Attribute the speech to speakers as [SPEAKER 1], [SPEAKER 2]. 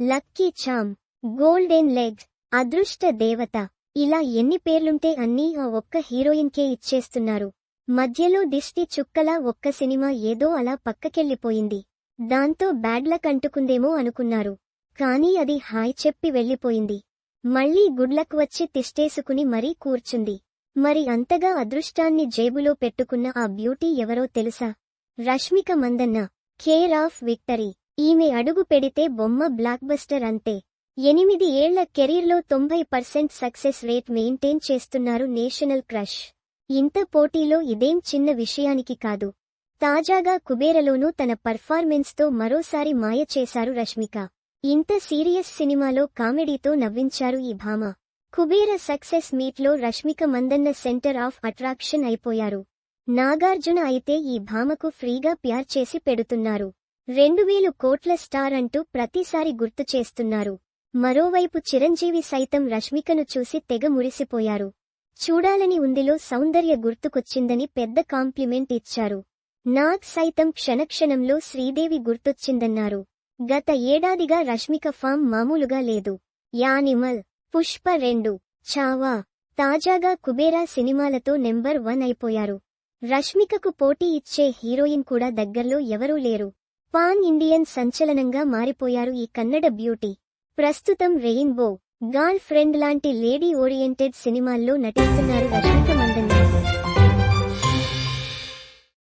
[SPEAKER 1] Lucky charm golden legs అదృష్ట దేవత. ఇలా ఎన్ని పేర్లుంటే అన్నీ ఆ ఒక్క హీరోయిన్కే ఇచ్చేస్తున్నారు. మధ్యలో దిష్టి చుక్కలా ఒక్క సినిమా ఏదో అలా పక్కకెళ్ళిపోయింది. దాంతో బ్యాడ్లక్ అంటుకుందేమో అనుకున్నారు. కానీ అది హాయ్ చెప్పి వెళ్ళిపోయింది. మళ్ళీ గుడ్లక్ వచ్చి తిష్టేసుకుని మరీ కూర్చుంది. మరి అంతగా అదృష్టాన్ని జేబులో పెట్టుకున్న ఆ బ్యూటీ ఎవరో తెలుసా? Rashmika Mandanna care of victory. ఈమె అడుగు పెడితే బొమ్మ బ్లాక్బస్టర్ అంతే. ఎనిమిది ఏళ్ళ కెరీర్లో తొంభై పర్సెంట్ సక్సెస్ రేట్ మెయింటైన్ చేస్తున్నారు నేషనల్ క్రష్. ఇంత పోటీలో ఇదేం చిన్న విషయానికి కాదు. తాజాగా కుబేరలోనూ తన పర్ఫార్మెన్స్తో మరోసారి మాయ చేశారు రష్మిక. ఇంత సీరియస్ సినిమాలో కామెడీతో నవ్వించారు ఈ భామ. కుబేర సక్సెస్ మీట్లో Rashmika Mandanna centre of attraction అయిపోయారు. నాగార్జున అయితే ఈ భామకు ఫ్రీగా ప్యార్ చేసి పెడుతున్నారు. రెండు వేలు కోట్ల స్టార్ అంటూ ప్రతిసారి గుర్తు చేస్తున్నారు. మరోవైపు చిరంజీవి సైతం రష్మికను చూసి తెగ మురిసిపోయారు. చూడాలని ఉందిలో సౌందర్య గుర్తుకొచ్చిందని పెద్ద కాంప్లిమెంట్ ఇచ్చారు. నాగ్ సైతం క్షణక్షణంలో శ్రీదేవి గుర్తొచ్చిందన్నారు. గత ఏడాదిగా రష్మిక ఫామ్ మామూలుగా లేదు. యానిమల్ పుష్ప రెండు చావా తాజాగా కుబేరా సినిమాలతో నెంబర్ వన్ అయిపోయారు. రష్మికకు పోటీ ఇచ్చే హీరోయిన్ కూడా దగ్గర్లో ఎవరూ లేరు. పాన్ ఇండియన్ సంచలనంగా మారిపోయారు ఈ కన్నడ బ్యూటీ. ప్రస్తుతం రెయిన్బో గర్ల్ ఫ్రెండ్ లాంటి లేడీ ఓరియంటెడ్ సినిమాల్లో నటిస్తున్నారు రష్మిక